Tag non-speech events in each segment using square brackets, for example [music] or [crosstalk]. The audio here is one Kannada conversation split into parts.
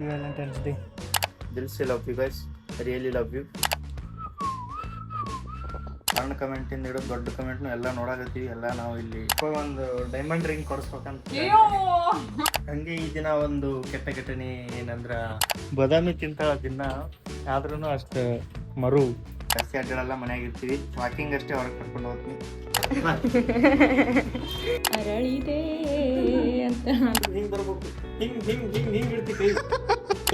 ಹ್ಯಾಪಿ ವ್ಯಾಲೆಂಟೈನ್ಸ್ ಡೇ ದಿಲ್ ಸೆ love you guys really love you ಸಣ್ಣ ಕಮೆಂಟಿಂದ ಹಿಡಿದು ದೊಡ್ಡ ಕಮೆಂಟ್ನು ಎಲ್ಲ ನೋಡಾಕತ್ತೀವಿ ಎಲ್ಲ ನಾವು ಇಲ್ಲಿ ಒಂದು ಡೈಮಂಡ್ ರಿಂಗ್ ಕೊಡಿಸ್ಬೇಕಂತ ಹಂಗೆ ಈ ದಿನ ಒಂದು ಕೆಟ್ಟ ಘಟನೆ ಏನಂದ್ರ ಬಾದಾಮಿ ತಿಂತಾಳ ದಿನ ಆದ್ರೂ ಅಷ್ಟು ಮರು ಜಾಸ್ತಿ ಅಡ್ಡಾಡಲ್ಲ ಮನ್ಯಾಗ ಇರ್ತೀವಿ. ವಾಕಿಂಗ್ ಅಷ್ಟೇ ಹೊರಗೆ ಕರ್ಕೊಂಡು ಹೋಗ್ತೀವಿ ಅರಳಿದೆ ಅಂತ. ಹಿಂಗ್ ಬರ್ಬೇಕು. ಹಿಂಗ್ ಹಿಂಗ್ ಹಿಂಗ್ ಹಿಂಗ್ ಇಡ್ತಿ ಕೈ.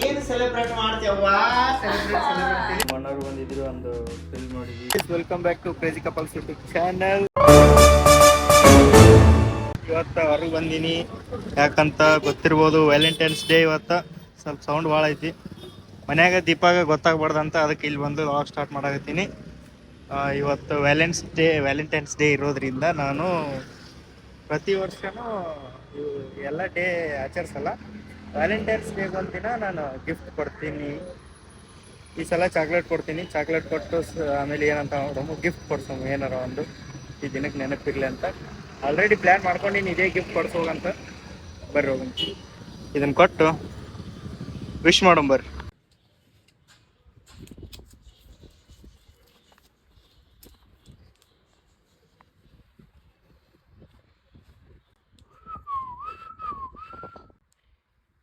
ಏನು ಸೆಲೆಬ್ರೇಟ್ ಮಾಡ್ತೇವ್ವಾ ಸೆಲೆಬ್ರೇಟ್ ಮಣ್ಣವ್ರು ಬಂದಿದ್ರು ಒಂದು ಫಿಲ್ಮ್ ನೋಡಿದ್ವಿ. Welcome back to crazy couples YouTube channel ಇವತ್ತು ಹೊರಗೆ ಬಂದೀನಿ. ಯಾಕಂತ ಗೊತ್ತಿರ್ಬೋದು ವ್ಯಾಲೆಂಟೈನ್ಸ್ ಡೇ ಇವತ್ತು. ಸ್ವಲ್ಪ ಸೌಂಡ್ ಭಾಳ ಐತಿ. ಮನ್ಯಾಗ ದೀಪಾಗ ಗೊತ್ತಾಗ್ಬಾರ್ದಂತ ಅದಕ್ಕೆ ಇಲ್ಲಿ ಬಂದು ಲಾಗ್ ಸ್ಟಾರ್ಟ್ ಮಾಡಾಕತ್ತೀನಿ. ಇವತ್ತು ವ್ಯಾಲೆನ್ಸ್ ಡೇ ವ್ಯಾಲೆಂಟೈನ್ಸ್ ಡೇ ಇರೋದ್ರಿಂದ ನಾನು ಪ್ರತಿ ವರ್ಷನೂ ಎಲ್ಲ ಡೇ ಆಚರಿಸಲ್ಲ. ವ್ಯಾಲೆಂಟೈನ್ಸ್ ಡೇ ಒಂದಿನ ನಾನು ಗಿಫ್ಟ್ ಕೊಡ್ತೀನಿ. ಈ ಸಲ ಚಾಕ್ಲೇಟ್ ಕೊಡ್ತೀನಿ. ಚಾಕ್ಲೇಟ್ ಕೊಟ್ಟು ಆಮೇಲೆ ಏನಂತ ನೋಡೋಮು ಗಿಫ್ಟ್ ಕೊಡ್ಸೋಮು, ಏನಾರ ಒಂದು ಈ ದಿನಕ್ಕೆ ನೆನಪಿರ್ಲಿ ಅಂತ. ಆಲ್ರೆಡಿ ಪ್ಲ್ಯಾನ್ ಮಾಡ್ಕೊಂಡಿನಿ, ಇದೇ ಗಿಫ್ಟ್ ಕೊಡ್ಸೋಗಂತ. ಬರ್ರಿ ಹೋಗೋಣ. ಇದನ್ನು ಕೊಟ್ಟು ವಿಶ್ ಮಾಡೋಣ ಬರ್ರಿ.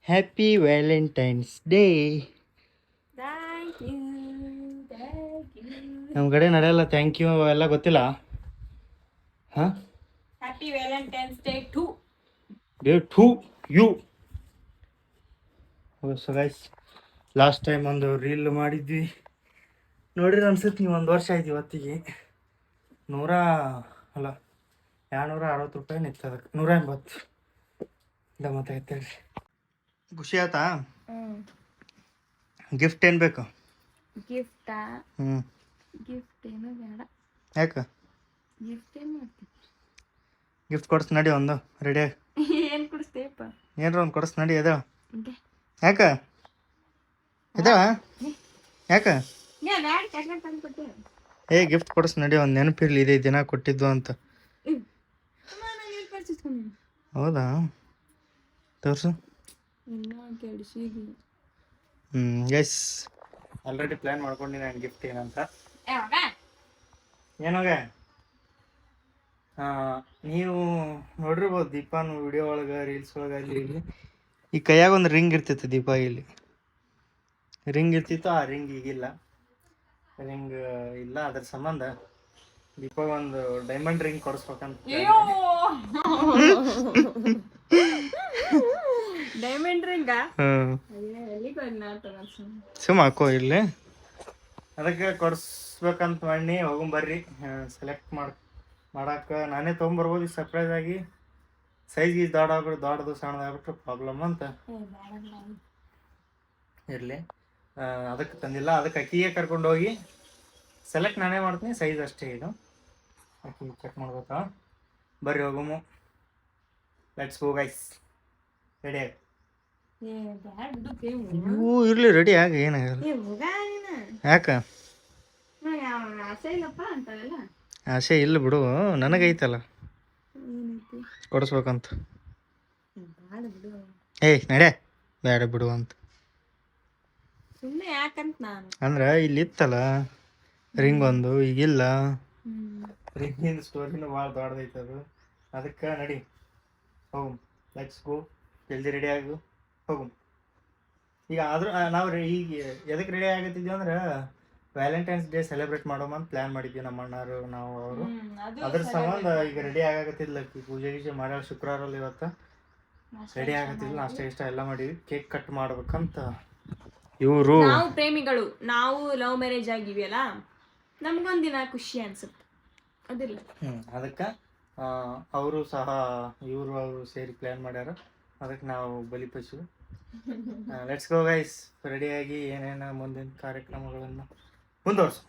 Happy Valentine's day Thank you! Thank you! ನಮ್ಮ ಕಡೆ ನಡೆಯಲ್ಲ ಥ್ಯಾಂಕ್ ಯು ಎಲ್ಲ ಗೊತ್ತಿಲ್ಲ. ಹಾಂ? Happy Valentine's day today to you so guys last time ಒಂದು ರೀಲ್ ಮಾಡಿದ್ವಿ. ನೋಡಿದ್ರೆ ಅನ್ಸುತ್ತೆ ನೀವು ಒಂದು ವರ್ಷ ಆಯ್ತು ಇವತ್ತಿಗೆ. ನೂರ ಅಲ್ಲ ಎರಡುನೂರ ಅರವತ್ತು ರೂಪಾಯಿ ನಿಂತದಕ್ಕೆ ನೂರ ಎಂಬತ್ತು. ಇಲ್ಲ ಮತ್ತೆ ಖುಷಿ ಆಯ್ತಾ? ಗಿಫ್ಟ್ ಏನು ಬೇಕು? ಗಿಫ್ಟಾ ಹ್ಞೂ ಗಿಫ್ಟ್ ಏನು ಬೇಡ. ಯಾಕೆ? ಗಿಫ್ಟ್ ಏನು ಮಾಡ್ತೀನಿ ಗಿಫ್ಟ್ ಕೊಡ್ಸ್ ನಡಿ ಒಂದು ರೆಡಿ ಏನು ಕೊಡಿಸ್ತೇಪ್ಪ ಏನರ ಒಂದು ಕೊಡಿಸ್ ನಡಿ ಅದ ಯಾಕ? ಇದಾವ ಯಾಕ? ಏ ಗಿಫ್ಟ್ ಕೊಡಿಸ್ ನಡಿ ಒಂದು ನೆನಪಿರ್ಲಿ ಇದೇ ದಿನ ಕೊಟ್ಟಿದ್ದು ಅಂತ. ಹೌದಾ? ತೋರ್ಸು. ಎಸ್ ಆಲ್ರೆಡಿ ಪ್ಲಾನ್ ಮಾಡ್ಕೊಂಡು ನಾನು ಗಿಫ್ಟ್ ಏನಂತ. ಏನೋಗ ನೀವು ನೋಡಿರ್ಬೋದು ದೀಪಾನು ವಿಡಿಯೋ ಒಳಗೆ ರೀಲ್ಸ್ ಒಳಗೆ ಅಲ್ಲಿ. ಇಲ್ಲಿ ಈ ಕೈಯಾಗ ಒಂದು ರಿಂಗ್ ಇರ್ತಿತ್ತು ದೀಪ ಇಲ್ಲಿ. ರಿಂಗ್ ಇರ್ತಿತ್ತು ಆ ರಿಂಗ್ ಈಗಿಲ್ಲ. ರಿಂಗ್ ಇಲ್ಲ ಅದ್ರ ಸಂಬಂಧ. ದೀಪಾಗ ಒಂದು ಡೈಮಂಡ್ ರಿಂಗ್ ಕೊಡಿಸ್ಬೇಕಂತ ಅಯ್ಯೋ. [laughs] ಡೈಮಂಡ್ ರಿಂಗಾ ಸುಮ್ಮ ಹಾಕೋ ಇಲ್ಲಿ. ಅದಕ್ಕೆ ಕೊಡಿಸ್ಬೇಕಂತ ಮಾಡಿ ಹೋಗಂಬರ್ರಿ ಸೆಲೆಕ್ಟ್ ಮಾಡಿ ಮಾಡಕ್ಕೆ ನಾನೇ ತೊಗೊಂಬರ್ಬೋದು ಸರ್ಪ್ರೈಸ್ ಆಗಿ. ಸೈಜ್ ಗೀಸ್ ದೊಡ್ಡ ಆಗ್ಬಿಟ್ಟು ದೊಡ್ಡದು ಸಣ್ಣದಾಗ್ಬಿಟ್ರೆ ಪ್ರಾಬ್ಲಮ್ ಅಂತ. ಇರಲಿ. ಅದಕ್ಕೆ ತಂದಿಲ್ಲ. ಅದಕ್ಕೆ ಅಕ್ಕಿಗೆ ಕರ್ಕೊಂಡು ಹೋಗಿ. ಸೆಲೆಕ್ಟ್ ನಾನೇ ಮಾಡ್ತೀನಿ ಸೈಜ್ ಅಷ್ಟೇ ಇದು. ಅಕ್ಕಿ ಚೆಕ್ ಮಾಡ್ಬೇಕಾ? ಬರ್ರಿ ಹೋಗಮು. ಲೆಟ್ಸ್ ಗೋ ಗೈಸ್ ರೆಡಿ ತೇವು ಇವು ಇರಲಿ ರೆಡಿ ಆಗ ಏನಾಗಲ್ಲ. ಯಾಕ? ಆಸೆ ಇಲ್ಲ ಬಿಡು ನನಗೈತಲ್ಲ. ಏನೈತಿ? ಕೊಡಿಸ್ಬೇಕಂತ. ಏಯ್ ನಡೆ ಬೇಡ ಬಿಡು ಅಂತ. ಸುಮ್ಮನೆ ಯಾಕಂತ ನಾನು? ಅಂದ್ರೆ ಇಲ್ಲಿ ಇತ್ತಲ್ಲ ರಿಂಗ್ ಒಂದು ಈಗಿಲ್ಲ. ರಿಂಗಿನ ಸ್ಟೋರಿನೂ ಭಾಳ ದೊಡ್ಡದೈತೆ ಅದು. ಅದಕ್ಕೆ ನಡಿ ಹೋಗು ಲೆಟ್ಸ್ ಗೋ ಜಲ್ದಿ ರೆಡಿ ಆಗು. ಹೋಗು. ಈಗ ಆದ್ರೂ ನಾವು ಈಗ ಎದಕ್ಕೆ ರೆಡಿ ಆಗತ್ತಿದ್ವಿ ಅಂದ್ರೆ ವ್ಯಾಲೆಂಟೈನ್ಸ್ ಡೇ ಸೆಲೆಬ್ರೇಟ್ ಮಾಡೋಮ ಅಂತ ಪ್ಲಾನ್ ಮಾಡಿದ್ವಿ ನಮ್ಮ ಅಣ್ಣಾರು ನಾವು ಅವರು. ಅದು ಅದ್ರ ಸಂಬಂಧ ಈಗ ರೆಡಿ ಆಗತ್ತಿಲ್ಲ ಪೂಜೆ ಗೀಜೆ ಮಾಡ್ಯಾಳ ಶುಕ್ರವಾರಲ್ಲಿ ಇವತ್ತು. ರೆಡಿ ಆಗತ್ತಿದ್ಲ ನಾಷ್ಟ ಇಷ್ಟ ಎಲ್ಲ ಮಾಡಿದ್ವಿ. ಕೇಕ್ ಕಟ್ ಮಾಡ್ಬೇಕಂತ. ಇವರು ನಾವು ಪ್ರೇಮಿಗಳು ನಾವು ಲವ್ ಮ್ಯಾರೇಜ್ ಆಗಿವೆಯಲ್ಲ ನಮ್ಗೊಂದಿನ ಖುಷಿ ಅನ್ಸುತ್ತೆ. ಅದಿಲ್ಲ. ಹ್ಮ್ ಅದಕ್ಕೆ ಅವರು ಸಹ ಇವರು ಅವರು ಸೇರಿ ಪ್ಲ್ಯಾನ್ ಮಾಡ್ಯಾರ. ಅದಕ್ಕೆ ನಾವು ಬಲಿಪಶು. ಲೆಟ್ಸ್ ಗೋ ಗೈಸ್ ರೆಡಿಯಾಗಿ ಏನೇನು ಮುಂದಿನ ಕಾರ್ಯಕ್ರಮಗಳನ್ನು ಮುಂದುವರ್ಸು.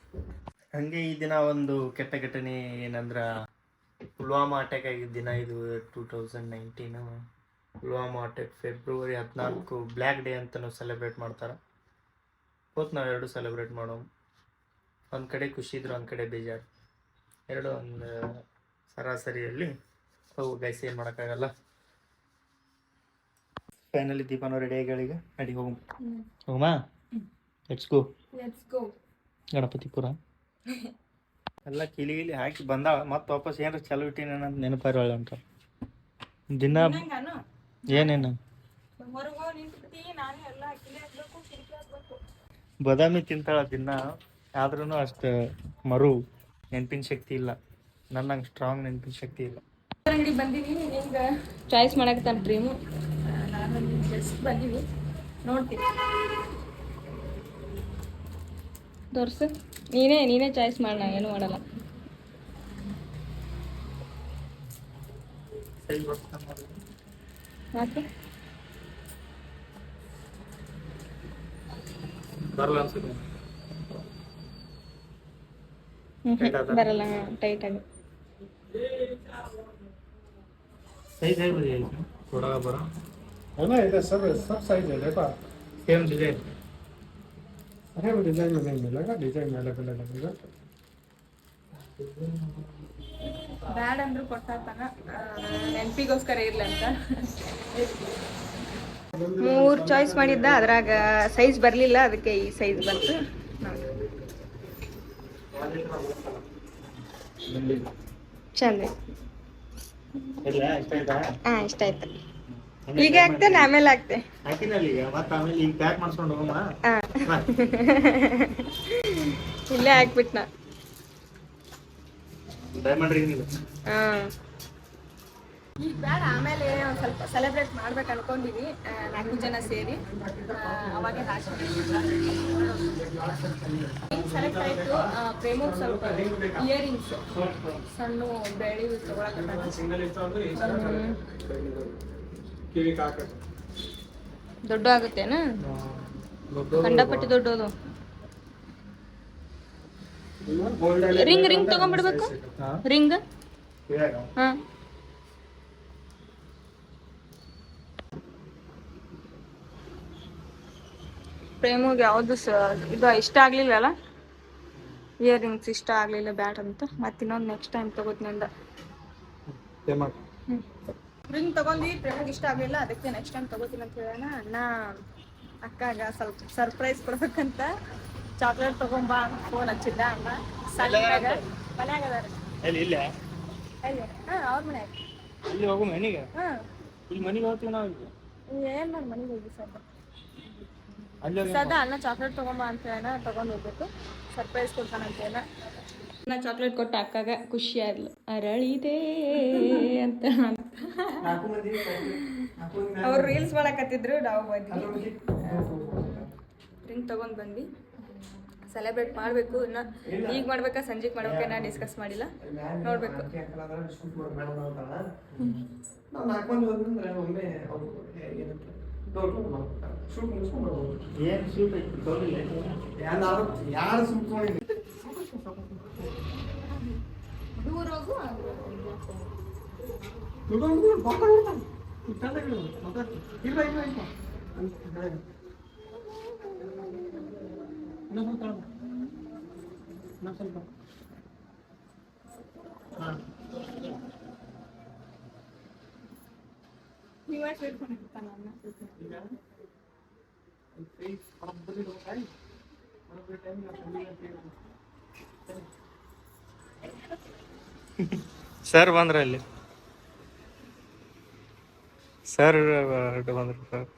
ಹಂಗೆ ಈ ದಿನ ಒಂದು ಕೆಟ್ಟ ಘಟನೆ ಏನಂದ್ರ, ಪುಲ್ವಾಮಾ ಅಟ್ಯಾಕ್ ಆಗಿದ್ದ ದಿನ ಇದು two thousand nineteen Pulwama attack February ಹದಿನಾಲ್ಕು ಬ್ಲ್ಯಾಕ್ ಡೇ ಅಂತಲೂ ಸೆಲೆಬ್ರೇಟ್ ಮಾಡ್ತಾರೆ. ಹೋತ್ ನಾವು ಎರಡು ಸೆಲೆಬ್ರೇಟ್ ಮಾಡೋ ಒಂದು ಕಡೆ ಖುಷಿ ಇದ್ರು, ಒಂದು ಕಡೆ ಬೇಜಾರು. ಎರಡು ಒಂದು, ಸರಾಸರಿಯಲ್ಲಿ. ಅವು ಗೈಸ್ ಏನು ಮಾಡೋಕ್ಕಾಗಲ್ಲ? ಫೈನಲಿ ದೀಪನೋ ರೆಡಿ ಆಗಿ ನಡಿ ಹೋಗಮ್ಮ ಹೋಗಮ್ಮ ಲೆಟ್ಸ್ ಗೋ ಲೆಟ್ಸ್ ಗೋ ಗಣಪತಿಪುರ ಎಲ್ಲ ಕಿಲಿ ಗಿಲಿ ಹಾಕಿ ಬಂದಾಳ. ಮತ್ತೆ ವಾಪಸ್ ಏನಾರ ಚಲೋ ಇಟ್ಟಿನ ಅಂತ ನೆನಪಾರ ಅಂತ. ದಿನ ಏನೇನು? ಬದಾಮಿ ತಿಂತಾಳ ದಿನ. ಆದ್ರೂ ಅಷ್ಟು ಮರು ನೆನಪಿನ ಶಕ್ತಿ ಇಲ್ಲ. ನನ್ನ ಸ್ಟ್ರಾಂಗ್ ನೆನಪಿನ ಶಕ್ತಿ ಇಲ್ಲ. ಅಂಗಡಿ ಬಂದೀನಿ ಚಾಯ್ಸ್ ಮಾಡಕ್ಕೆ ಪ್ರೇಮು ನಾನು ಜಸ್ಟ್ ಬಂದೀವಿ ನೋಡ್ತೀನಿ. ತೋರ್ಸು. ನೀನೇ ನೀನೇ ಚಾಯ್ಸ್ ಮಾಡ ನಾ ಏನು ಮಾಡಲ್ಲ. ಯಾಕೆ? ಬರಲ್ಲ ಅನ್ಸುತ್ತೆ? ಬರಲ್ಲ ಟೈಟ್ ಆಗಿ. ಸೈಜ್ ಕೊಡಗ ಬರ? ಅಲ್ಲ ಇದೆ ಸರ್ ಸಬ್ ಸೈಜ್ ಇದೆ ಬಾ ಸೇಮ್ ಡಿಸೈನ್ ಅದೇ ಡಿಸೈನ್ ಮೇಲೆ ಇಲ್ಲ ಡಿಸೈನ್ ಮೇಲೆ ಬೆಲ್ಲ ನಮಗೆ ಬ್ಯಾಡ್ ಅಂದ್ರು ಕೊಟ್ಟಾತನ ನೆನಪಿಗೋಸ್ಕರ ಇರ್ಲಿ ಅಂತ. ಮೂರು ಚಾಯ್ಸ್ ಮಾಡಿದ್ದ ಅದ್ರಾಗ ಸೈಜ್ ಬರಲಿಲ್ಲ ಅದಕ್ಕೆ ಈ ಸೈಜ್ ಬಂತು. ಚಂದ. ಇಷ್ಟ ಆಯ್ತು. ಈಗ ಹಾಕ್ತೇನೆ ಆಮೇಲೆ ಹಾಕ್ತೆ ಹಾಕಿನಲ್ಲಿ ಈಗ ಮತ್ತೆ ಆಮೇಲೆ ಈಗ ಪ್ಯಾಕ್ ಮಾಡ್ಸ್ಕೊಂಡು ಹೋಗಮ್ಮ. ಇಲ್ಲೇ ಹಾಕ್ಬಿಟ್ನ. ಡೈಮಂಡ್ ರಿಂಗ್ ಇದು ಈಗ ಬೇಡ ಆಮೇಲೆ ಒಂದು ಸ್ವಲ್ಪ ಸೆಲೆಬ್ರೇಟ್ ಮಾಡ್ಬೇಕು ಅನ್ಕೊಂಡಿವಿ ನಾಲ್ಕು ಜನ ಸೇರಿ. ಅವಾಗೆ ಸೆಲೆಕ್ಟ್ ಆಯ್ತು ಪ್ರೇಮಗ್ ಸ್ವಲ್ಪ ಇಯರಿಂಗ್ಸ್ ಸಣ್ಣ ಬೆಳಿ ಕಿವಿ ಕಾಕ ದೊಡ್ಡ ಆಗುತ್ತೇನ ಕಂಡಪಟ್ಟಿ ದೊಡ್ಡದು. Ring ring ತಗೊಂಡ್ಬಿಡ್ಬೇಕು? ರಿಂಗ್ ಹಾ. ಪ್ರೇಮಿಗೆ ಯಾವುದು ಇದು ಇಷ್ಟ ಆಗ್ಲಿಲ್ಲಲ್ಲ? ರಿಂಗ್ಸ್ ಇಷ್ಟ ಆಗ್ಲಿಲ್ಲ ಬ್ಯಾಟ್ ಅಂತ. ಮತ್ತೆ ಇನ್ನೊಂದು ನೆಕ್ಸ್ಟ್ ಟೈಮ್ ತಗೋತೀನಿ ಅಂದ. ರಿಂಗ್ ತಗೊಂಡಿ ಪ್ರೇಮಿಗೆ ಇಷ್ಟ ಆಗ್ಲಿಲ್ಲ ಅದಕ್ಕೆ ನೆಕ್ಸ್ಟ್ ಟೈಮ್ ತಗೋತೀನಿ ಅಂತ ಹೇಳೋಣ. ಅಣ್ಣ ಅಕ್ಕಾಗ ಸ್ವಲ್ಪ ಸರ್ಪ್ರೈಸ್ ಕೊಡ್ಬೇಕಂತ. ಚಾಕ್ಲೇಟ್ ತಗೊಂಬಾ ಫೋನ್ ಹಚ್ಚಿದ್ದ ಅಣ್ಣ. ಸಣ್ಣ ಮನ್ಯಾಗ ಅದಾರ. ಎಲ್ಲಿ ಇಲ್ಲ? ಅಲ್ಲೇ ಹಾಂ ಅವ್ರ ಮನ್ಯಾಗ. ಇಲ್ಲಿ ಹೋಗು ಮನೆಗೆ? ಹಾಂ. ಇಲ್ಲಿ ಮನೆಗೆ ಹೋಗ್ತೀವಿ ನಾವು ಈಗ ಏನ್ ಮನೆಗೆ ಹೋಗಿ ಸದ್ದ ಅಲ್ಲಿ ಸದಾ ಅಣ್ಣ ಚಾಕ್ಲೇಟ್ ತಗೊಂಬಾ ಅಂತ ಹೇಳ ತಗೊಂಡ್ ಹೋಗ್ಬೇಕು. ಸರ್ಪ್ರೈಸ್ ಕೊಡ್ತಾನಂತ ಹೇಳ ನಾ ಚಾಕ್ಲೇಟ್ ಕೊಟ್ಟು ಅಕ್ಕಾಗ ಖುಷಿ ಆದ್ಲು ಅರಳಿದೆ ಅಂತ. ಅವ್ರು ರೀಲ್ಸ್ ಮಾಡಕತ್ತಿದ್ರು ನಾವು ಬಂದ್ವಿ ರಿಂಗ್ ತಗೊಂಡ್ ಬಂದ್ವಿ. ಸೆಲೆಬ್ರೇಟ್ ಮಾಡಬೇಕು. ಇನ್ನ ಈಗ ಮಾಡ್ಬೇಕಾ ಸಂಜೆಗೆ ಮಾಡ್ಬೇಕಾ ನಾ ಡಿಸ್ಕಸ್ ಮಾಡಿಲ್ಲ. ನೋಡ್ಬೇಕು. ಹಾಕೊಂಡು ಹೋದ್ರೆ ಒಮ್ಮೆ ಯಾರು ಶೂಟ್ ಯಾರು ಬರ್ಬೋದು ಏನು ಸೂಟ್ ಐತಿ ತೋರಿಲ್ಲ ಯಾರು ಯಾರು ಸುಮ್ಕೊಂಡಿಲ್ಲ ದೂರ ಹೋಗು ಇಲ್ಲ ಇಲ್ಲ ಇಲ್ಲ ಇನ್ನೊಂದು ಸ್ವಲ್ಪ ಇನ್ನೊಂದು ಸ್ವಲ್ಪ ಹಾಂ ನೀವೇ ಸೇರ್ಕೊಂಡಿರ್ತಾನ ಅಣ್ಣ ಈಗ ಕೈ ಬರೋಬ್ಬರಿ ಹೋಗಿ ಬರೋಬ್ಬರಿ ಟೈಮ್ ಸರ್ ಬಂದ್ರ ಅಲ್ಲಿ. ಸರ್ ಬಂದ್ರು ಸರ್.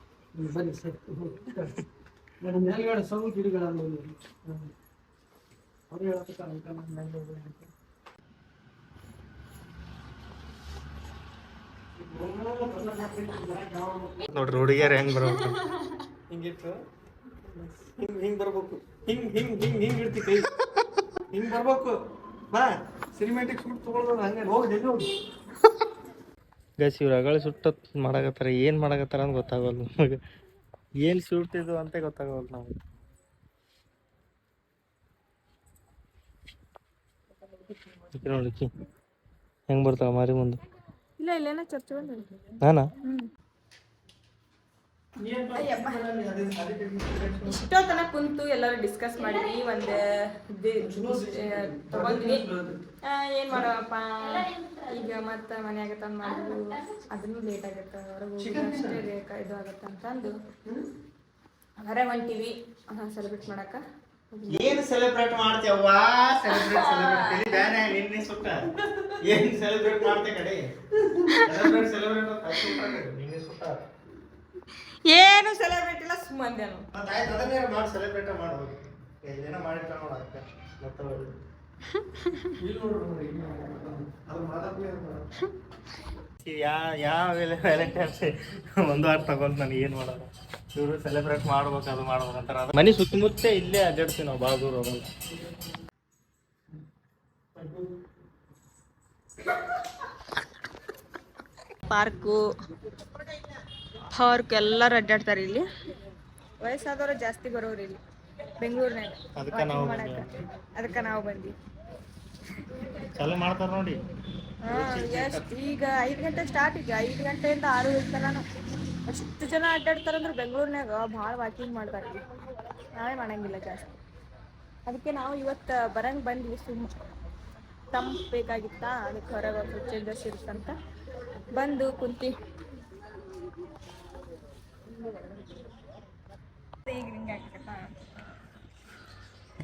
ನೋಡ್ರಿ ಹುಡುಗಿಯರ್ ಹೆಂಗ್ ಬರ್ಬೇಕು? ಹಿಂಗಿತ್ತು. ಹಿಂಗ್ ಹಿಂಗ್ ಬರ್ಬೇಕು. ಹಿಂಗ್ ಹಿಂಗ್ ಹಿಂಗ್ ಹಿಂಗ್ ಇಡ್ತಿ ಕೈ. ಹಿಂಗ್ ಬರ್ಬೇಕು. ಬಾ. ಸಿನಿಮ್ಯಾಟಿಕ್ ಶೂಟ್ ತಗೊಳ್ಳೋದು ಹಂಗೆ ಹೋಗಿ ಹೋಗಿ. ಗೈಸ್ ಇವ್ರು ಅಗಳ ಸುಟ್ಟ ಮಾಡಾಕತ್ತಾರ ಏನ್ ಮಾಡಾಕತ್ತಾರ ಅಂತ ಗೊತ್ತಾಗಲ್ಲ ನಮಗೆ. ಏನ್ ಶೂಟ್ ಇದು ಅಂತ ಗೊತ್ತಾಗಲ್ಲ ನಮಗೆ. ನೋಡಿ ಹೆಂಗ್ ಬರ್ತಾವ ಮಾರಿ ಮುಂದೆ? ಇಲ್ಲ ಇಲ್ಲೇನ ಚರ್ಚೆ ಬಂದ ನಾನಾ. ಇಷ್ಟೊತ್ತನ ಕುಂತು ಎಲ್ಲರೂ ಡಿಸ್ಕಸ್ ಮಾಡಿದ್ವಿ ಒಂದು ತಗೊಂಡ್ವಿ. ಏನ್ ಮಾಡುವಪ್ಪ? ಈಗ ಮತ್ತೆ ಮನ್ಯಾಗ ತಂದು ಮಾಡೋದು ಅದನ್ನು ಲೇಟ್ ಆಗತ್ತೆ. ಹೊರಗೆ ಅಷ್ಟೇ ರೇಟ್ ಇದು ಆಗತ್ತೆ ಅಂತಂದು ಹೊರ ಹೊಂಟಿವಿ. ಸೆಲೆಬ್ರೇಟ್ ಮಾಡಕ ಏನ್ ಸೆಲೆಬ್ರೇಟ್ ಮಾಡ್ತೇವ್ವ ಸೆಲೆಬ್ರೇಟ್ ಸೆಲೆಬ್ರೇಟ್ ಬ್ಯಾನೆ ನಿನ್ನೆ ಸುಟ್ಟ. ಏನ್ ಸೆಲೆಬ್ರೇಟ್ ಮಾಡ್ತೆ ಕಡೆ? ಸೆಲೆಬ್ರೇಟ್ ಸೆಲೆಬ್ರೇಟ್ ನಿನ್ನೆ ಸುಟ್ಟ. ಏನು ಸೆಲೆಬ್ರೇಟ್ ಇಲ್ಲ ಸುಮ್ಮನೆ ಮಾಡಿ ಸೆಲೆಬ್ರೇಟ್ ಏನೋ ನೋಡ ಯಾವ ವ್ಯಾಲೆಂಟೈನ್ಸ್ ಒಂದು ವಾರ ತಗೊಂಡ್ ನಾನು ಏನು ಮಾಡೋದು? ಇವರು ಸೆಲೆಬ್ರೇಟ್ ಮಾಡ್ಬೇಕು ಅದು ಮಾಡ್ಬೇಕು ಅಂತಾರೆ. ಅದು ಮನೆ ಸುತ್ತಮುತ್ತ ಇಲ್ಲೇ ಅಡ್ಡಾಡ್ತೀವಿ ನಾವು ಭಾಳ ದೂರ ಹೋಗಲ್ಲ ಪಾರ್ಕು. ಪಾರ್ಕ್ ಎಲ್ಲಾರು ಅಡ್ಡಾಡ್ತಾರೆ ಇಲ್ಲಿ. ವಯಸ್ಸಾದವರು ಜಾಸ್ತಿ ಬರೋರು ಇಲ್ಲಿ. ಬೆಂಗಳೂರಿನಾಗ. ಅದಕ್ಕೆ ನಾವು ಅದಕ್ಕೆ ನಾವು ಬಂದ್ವಿ. ಚಾಲು ಮಾಡ್ತಾರ ನೋಡಿ. ಈಗ ಐದು ಗಂಟೆ ಸ್ಟಾರ್ಟ್ ಈಗ. ಐದು ಗಂಟೆಯಿಂದ ಆರು ತನಕ ಅಷ್ಟು ಜನ ಅಡ್ಡಾಡ್ತಾರಂದ್ರೆ ಬೆಂಗಳೂರಿನಾಗ ಭಾಳ ವಾಕಿಂಗ್ ಮಾಡ್ತಾರೆ. ನಾವೇ ಮಾಡಂಗಿಲ್ಲ ಜಾಸ್ತಿ. ಅದಕ್ಕೆ ನಾವು ಇವತ್ತು ಬರಂಗ್ ಬಂದ್ವಿ ಸುಮ್. ತಂಪು ಬೇಕಾಗಿತ್ತ? ಅದಕ್ಕೆ ಹೊರಗೆ ಚೇಂಜಸ್ ಇರುತ್ತಂತ. ಬಂದು ಕುಂತಿ.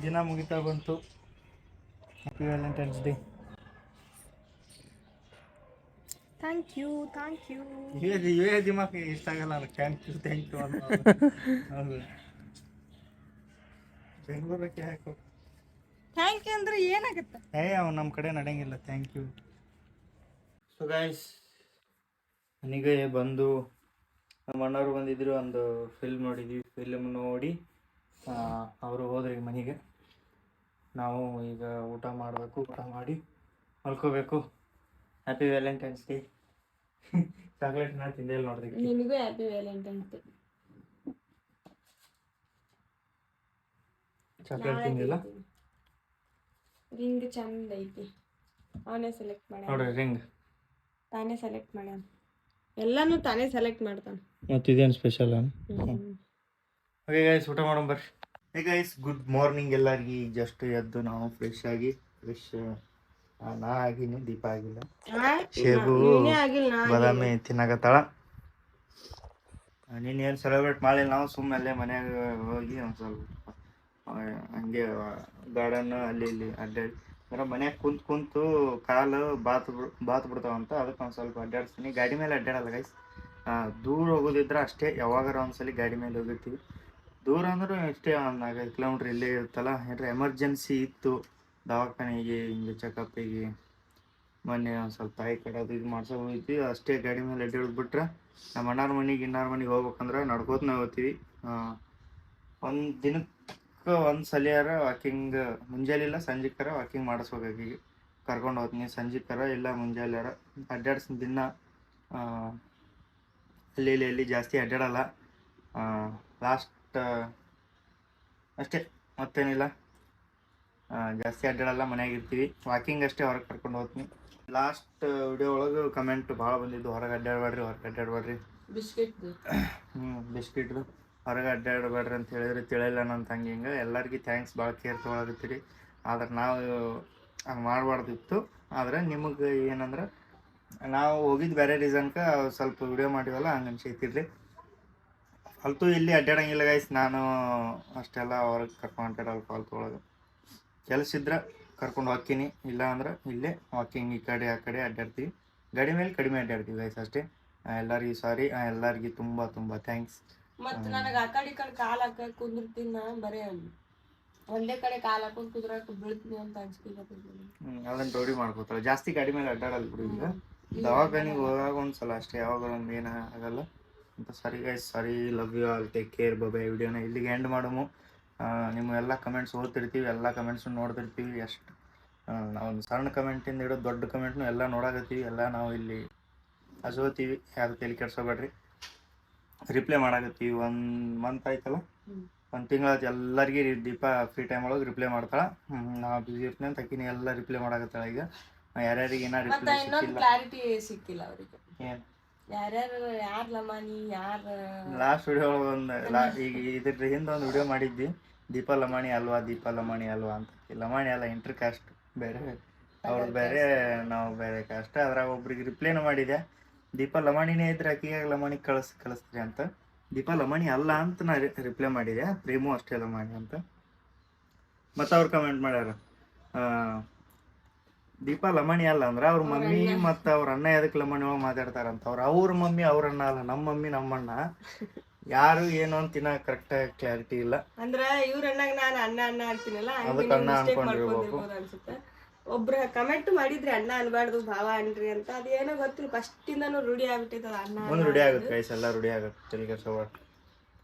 ದಿನ ಮುಗಿತಾ ಬಂತು. Happy Valentine's day thank you thank you ಇವೇ ಇವೇ ದಿಮಾಕ್ ಇಷ್ಟ ಆಗಲ್ಲ ಅಲ್ಲ. ಥ್ಯಾಂಕ್ ಯು ಥ್ಯಾಂಕ್ ಯು ಅಂತ. ಹೌದು. ಬೆಂಗಳೂರಕ್ಕೆ ಹಾಕು ಥ್ಯಾಂಕ್ ಯು ಅಂದ್ರೆ ಏನಾಗುತ್ತೆ? ಏ ಅವ್ನು ನಮ್ಮ ಕಡೆ ನಡೆಯಂಗಿಲ್ಲ. ಥ್ಯಾಂಕ್ ಯು ಸೊ ಗಾಯ್ಸ್ ನನಗೆ ಬಂದು ನಮ್ಮ ಅಣ್ಣವ್ರು ಬಂದಿದ್ರು ಒಂದು ಫಿಲ್ಮ್ ನೋಡಿದ್ವಿ. ಫಿಲ್ಮ್ ನೋಡಿ ಅವರು ಹೋದ್ರಿ ಮನೆಗೆ. ನಾವು ಈಗ ಊಟ ಮಾಡಬೇಕು ಊಟ ಮಾಡಿ ಮಲ್ಕೋಬೇಕು. ಹ್ಯಾಪಿ ವ್ಯಾಲೆಂಟೈನ್ಸ್ ಡೇ ಚಾಕ್ಲೇಟ್ ನಾ ತಿಂದೇ ಇಲ್ಲ ನಿಮಗೂ ಹ್ಯಾಪಿ ವ್ಯಾಲೆಂಟೈನ್ಸ್ ಚಾಕ್ಲೇಟ್ ತಿಂದಿಲ್ಲ? ರಿಂಗ್ ಚಂದ ಐತಿ. ಅವನೇ ಸೆಲೆಕ್ಟ್ ಮಾಡ್ಯಾನ. ನೋಡ್ರಿ ರಿಂಗ್ ತಾನೇ ಸೆಲೆಕ್ಟ್ ಮಾಡ್ಯಾನ. ಎಲ್ಲಾನು ತಾನೇ ಸೆಲೆಕ್ಟ್ ಮಾಡ್ತಾನ. ಮತ್ತು ಇದೇನು ಸ್ಪೆಷಲ್ ಓಕೆ ಗೈಸ್ ಊಟ ಮಾಡೋಣ ಬರ್ರಿ. ಹೇ ಗೈಸ್ ಗುಡ್ ಮಾರ್ನಿಂಗ್ ಎಲ್ಲರಿಗೆ. ಜಸ್ಟ್ ಎದ್ದು ನಾವು ಫ್ರೆಶ್ ಆಗಿ ಫ್ರೆಶ್ ನಾ ಆಗಿನಿ ದೀಪ ಆಗಿಲ್ಲ. ಶೇಬು ಬಾದಾಮಿ ತಿನ್ನಕತ್ತಾಳ. ನೀನೇನು ಸೆಲೆಬ್ರೇಟ್ ಮಾಡಿಲ್ಲ ನಾವು ಸುಮ್ಮನೆ ಅಲ್ಲೇ ಮನ್ಯಾಗ ಹೋಗಿ ಒಂದು ಸ್ವಲ್ಪ ಹಂಗೆ ಗಾರ್ಡನ್ ಅಲ್ಲಿ ಇಲ್ಲಿ ಅಡ್ಡಾಡಿ. ಅಂದ್ರೆ ಮನ್ಯಾಗ ಕುಂತ ಕುಂತು ಕಾಲು ಬಾತ್ ಬಿಡ್- ಬಾತ್ ಬಿಡ್ತಾವಂತ ಅದಕ್ಕೆ ಒಂದು ಸ್ವಲ್ಪ ಅಡ್ಡಾಡ್ತೀನಿ ಗಾಡಿ ಮೇಲೆ ಅಡ್ಡಾಡಲ್ಲ ಗೈಸ್ ದೂರ ಹೋಗೋದಿದ್ರೆ ಅಷ್ಟೇ, ಯಾವಾಗಾರ ಒಂದ್ಸಲಿ ಗಾಡಿ ಮೇಲೆ ಹೋಗಿರ್ತೀವಿ. ದೂರ ಅಂದ್ರೆ ಅಷ್ಟೇ ಒಂದು ನಾಲ್ಕೈದು ಕಿಲೋಮೀಟ್ರ್ ಇಲ್ಲೇ ಇರುತ್ತಲ್ಲ, ಏನಾರ ಎಮರ್ಜೆನ್ಸಿ ಇತ್ತು, ದವಾಖಾನೆಗೆ, ಹಿಂಗೆ ಚೆಕಪ್ಪಿಗೆ ಮೊನ್ನೆ ಒಂದು ಸ್ವಲ್ಪ ತಾಯಿ ಕಡೆ ಅದು ಇದು ಮಾಡ್ಸೋ ಹೋಗಿದ್ವಿ, ಅಷ್ಟೇ ಗಾಡಿ ಮೇಲೆ ಅಡ್ಡಿ ಬಿಟ್ರೆ ನಮ್ಮ ಅಣ್ಣಾರ ಮನೆಗೆ, ಇನ್ನಾರ ಮನೆಗೆ ಹೋಗ್ಬೇಕಂದ್ರೆ ನಡ್ಕೋತ ನಾವು ಹೋಗ್ತೀವಿ. ಒಂದು ದಿನಕ್ಕೆ ಒಂದು ಸಲಿಯಾರ ವಾಕಿಂಗ್ ಮುಂಜಾನೆಲ್ಲ ಸಂಜೆಕರ ವಾಕಿಂಗ್ ಮಾಡಿಸ್ಬೇಕಾಗಿ ಕರ್ಕೊಂಡು ಹೋಗ್ತೀನಿ ಸಂಜೆಕರ ಇಲ್ಲ ಮುಂಜಾನೆಯಾರ ಅಡ್ಡಾಡ್ಸಿನ ದಿನ ಅಲ್ಲಿ ಇಲ್ಲಿ ಎಲ್ಲಿ ಜಾಸ್ತಿ ಅಡ್ಡಾಡಲ್ಲ. ಲಾಸ್ಟ್ ಅಷ್ಟೇ ಮತ್ತೇನಿಲ್ಲ. ಜಾಸ್ತಿ ಅಡ್ಡಾಡಲ್ಲ ಮನೆಯಾಗಿರ್ತೀವಿ ವಾಕಿಂಗ್ ಅಷ್ಟೇ ಹೊರಗೆ ಕರ್ಕೊಂಡು ಹೋಗ್ತೀನಿ. ಲಾಸ್ಟ್ ವಿಡಿಯೋ ಒಳಗೆ ಕಮೆಂಟ್ ಭಾಳ ಬಂದಿದ್ದು ಹೊರಗೆ ಅಡ್ಡಾಡಬೇಡ್ರಿ ಹೊರಗೆ ಅಡ್ಡಾಡಬೇಡ್ರಿ. ಬಿಸ್ಕೆಟ್ ಹ್ಞೂ ಬಿಸ್ಕಿಟ್ದು ಹೊರಗೆ ಅಡ್ಡಾಡಬೇಡ್ರಿ ಅಂತ ಹೇಳಿದ್ರೆ ತಿಳಿಲ್ಲ ನನ್ನ ತಂಗಿ ಹಿಂಗೆ. ಎಲ್ಲರಿಗೂ ಥ್ಯಾಂಕ್ಸ್ ಭಾಳ ಕೇರ್ ತೊಗೊಳಕತ್ತೀರಿ. ಆದ್ರೆ ನಾವು ಹಂಗೆ ಮಾಡಬಾರ್ದಿತ್ತು. ಆದರೆ ನಿಮಗೆ ಏನಂದ್ರೆ ನಾವು ಹೋಗಿದ್ದು ಬೇರೆ ರೀಸನ್ಕ ಸ್ವಲ್ಪ ವಿಡಿಯೋ ಮಾಡಿವಲ್ಲ ಹಂಗೆ ಅನ್ಸೈತಿರ್ಲಿ ಫಾಲ್ತು ಇಲ್ಲಿ ಅಡ್ಡಾಡಂಗಿಲ್ಲ ಗಾಯ್ಸ್ ನಾನು ಅಷ್ಟೆಲ್ಲ ಹೊರಗೆ ಕರ್ಕೊಂಡು ಅಡ್ಡಾಡಲ್ಲ ಫಾಲ್ತು ಒಳಗೆ. ಕೆಲಸ ಇದ್ರೆ ಕರ್ಕೊಂಡು ಹೋಗ್ತೀನಿ ಇಲ್ಲ ಅಂದ್ರೆ ಇಲ್ಲೇ ವಾಕಿಂಗ್ ಈ ಕಡೆ ಆ ಕಡೆ ಅಡ್ಡಾಡ್ತೀವಿ ಗಾಡಿ ಮೇಲೆ ಕಡಿಮೆ ಅಡ್ಡಾಡ್ತೀವಿ ಗೈಸ್ ಅಷ್ಟೇ. ಎಲ್ಲರಿಗೂ ಸಾರಿ ಎಲ್ಲರಿಗೂ ತುಂಬ ತುಂಬ ಥ್ಯಾಂಕ್ಸ್ ಮತ್ತೆ ನನಗೆ ಆ ಕಡೆ ಈ ಕಡೆ ಕಾಲು ಹಾಕ ಕುಂದಿರ್ತೀನಿ ನಾ ಬರೀ ಒಂದೇ ಕಡೆ ಕಾಲು ಹಾಕೊಂಡು ಕುದ್ರಾಕ ಬೀಳ್ತೀನಿ ಅಂತ ಅನ್ಸ್ಕೊಳಕತ್ತೀನಿ ಅದನ್ನ ರೂಢಿ ಮಾಡ್ಕೋತಾರೆ. ಜಾಸ್ತಿ ಗಾಡಿ ಮೇಲೆ ಅಡ್ಡಾಡಲ್ಲ ಬಿಡಿ ಈಗ. ದವಾಖಾನಿಗೆ ಹೋಗಾಗ ಒಂದ್ಸಲ ಅಷ್ಟೇ ಯಾವಾಗ ಒಂದು ಏನ ಆಗಲ್ಲ. ಅಂತ ಸರಿ ಗೈಸ್ ಸರಿ love you all take care babe ವಿಡಿಯೋನ ಇಲ್ಲಿಗೆ ಎಂಡ್ ಮಾಡಮು. ನಿಮ್ಮ ಎಲ್ಲ ಕಮೆಂಟ್ಸ್ ಓದ್ತಿರ್ತೀವಿ ಎಲ್ಲ ಕಮೆಂಟ್ಸ್ ನೋಡ್ತಿರ್ತೀವಿ ಎಷ್ಟು ನಾವು ಒಂದು ಸಣ್ಣ ಕಮೆಂಟಿಂದ ಹಿಡಿದು ದೊಡ್ಡ ಕಮೆಂಟ್ನು ಎಲ್ಲ ನೋಡಾಕತ್ತೀವಿ ಎಲ್ಲ ನಾವು ಇಲ್ಲಿ ಹಸೋತೀವಿ ಯಾರು ತಲೆ ಕೆಡ್ಸೋಬೇಡ್ರಿ ರಿಪ್ಲೈ ಮಾಡಾಕತ್ತೀವಿ ಒಂದು ಮಂತ್ ಆಯ್ತಲ್ಲ. ಒಂದು ತಿಂಗಳಾಯ್ತು ಎಲ್ಲರಿಗೆ ದೀಪ ಫ್ರೀ ಟೈಮ್ ಒಳಗೆ ರಿಪ್ಲೈ ಮಾಡ್ತಾಳೆ. ನಾವು ಬಿಸಿ ಇರ್ತೀನಿ ಅಂತ ಅಕ್ಕಿನ ಎಲ್ಲ ರಿಪ್ಲೈ ಮಾಡಾಕತ್ತಾಳ ಈಗ. ಯಾರ್ಯಾರಿಗೆ ಏನೋ ಮತ್ತ ಇನ್ನೊಂದು ಸಿಕ್ಕಿಲ್ಲ. ಕ್ಲಾರಿಟಿ ಸಿಕ್ಕಿಲ್ಲ ಅವ್ರಿಗೆ. ಏನು? ಯಾರ್ಯಾರ ಯಾರ್ ಲಮಾನಿ ಯಾರ ಲಾಸ್ಟ್ ವಿಡಿಯೋ ಒಂದು ಈಗ ಇದ್ರ ಹಿಂದೆ ಒಂದು ವಿಡಿಯೋ ಮಾಡಿದ್ವಿ. ದೀಪ ಲಮಾಣಿ ಅಲ್ವಾ ದೀಪ ಲಮಾಣಿ ಅಲ್ವಾ ಅಂತ. ಲಮಾಣಿ ಅಲ್ಲ ಇಂಟರ್ ಕಾಸ್ಟ್ ಬೇರೆ ಅವ್ರದ್ದು ಬೇರೆ ನಾವು ಬೇರೆ ಕಾಸ್ಟ್ ಅದ್ರಾಗ ಒಬ್ರಿಗೆ ರಿಪ್ಲೈನು ಮಾಡಿದೆ. ದೀಪ ಲಮಾಣಿನೇ ಇದ್ರೆ ಆಕಿಗೆ ಲಮಾಣಿ ಕಳಿಸ್ ಕಳಿಸ್ತೀರಿ ಅಂತ. ದೀಪ ಲಮಾಣಿ ಅಲ್ಲ ಅಂತ ನಾ ರಿಪ್ಲೈ ಮಾಡಿದೆ. ಪ್ರೇಮು ಅಷ್ಟೇ ಲಮಾಣಿ ಅಂತ. ಮತ್ತೆ ಅವ್ರು ಕಮೆಂಟ್ ಮಾಡ್ಯಾರ. ಆ, ದೀಪ ಲಮಾಣಿ ಅಲ್ಲ ಅಂದ್ರೆ ಅವ್ರ ಮಮ್ಮಿ ಮತ್ತ ಅವ್ರ ಅಣ್ಣ ಎದಕ್ ಲಮಾಣಿ ಒಳಗ್ ಮಾತಾಡ್ತಾರಂತ. ಅವ್ರ ಅವ್ರ ಮಮ್ಮಿ ಅವ್ರ ಅಣ್ಣ ಅಲ್ಲ ನಮ್ಮ ಮಮ್ಮಿ ನಮ್ಮ ಅಣ್ಣ. ಯಾರು ಏನು ಅಂತ ಕರೆಕ್ಟ್ ಆಗಿ ಕ್ಲಾರಿಟಿ ಇಲ್ಲ. ಅಂದ್ರ ಇವ್ರ ಅಣ್ಣಾಗ ನಾನು ಅಣ್ಣ ಅಣ್ಣ ಅಂತೀನಲ್ಲ ಅದಕ್ಕೆ ಅಣ್ಣ ಅನ್ಕೊಂಡಿರ್ಬೇಕು. ಅನ್ಸುತ್ತೆ. ಒಬ್ರ ಕಮೆಂಟ್ ಮಾಡಿದ್ರಿ ಅಣ್ಣ ಅನ್ಬಾರ್ದು ಭಾವ ಅನ್ರಿ ಅಂತ ಅದೇನೋ ಗೊತ್ತಿಲ್ಲ. ಫಸ್ಟ್ ಇಂದಾನು ರೂಢಿ ಆಗ್ಬಿಟ್ಟಿತ್ತದ ಅಣ್ಣ ಮುಂದೆ ರೂಢಿ ಆಗುತ್ತೆ ಗೈಸ್ ಎಲ್ಲ ರೂಢಿ ಆಗುತ್ತೆ ತೆಲಿಗೆ ಸವಾಲ್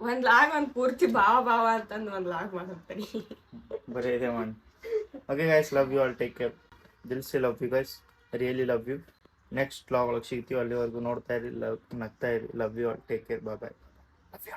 ಒಂದ್ ಲಾಗ್ ಒಂದ್ ಪೂರ್ತಿ ಭಾವ ಭಾವ ಅಂತಂದ್ ಒಂದ್ ಲಾಗ್ ಮಾಡ್ತಾರೆ ಬರೀ ಇದೆ ಮಾಡಿ okay guys love you all take care ದಿಲ್ಸಿ love you guys really love you next vlog ಒಳಗೆ ಸಿಗ್ತೀವಿ ಅಲ್ಲಿವರೆಗೂ ನೋಡ್ತಾ ಇರಿ. ಲವ್ ನಗ್ತಾ ಇರಿ. Love you all take care bye bye love you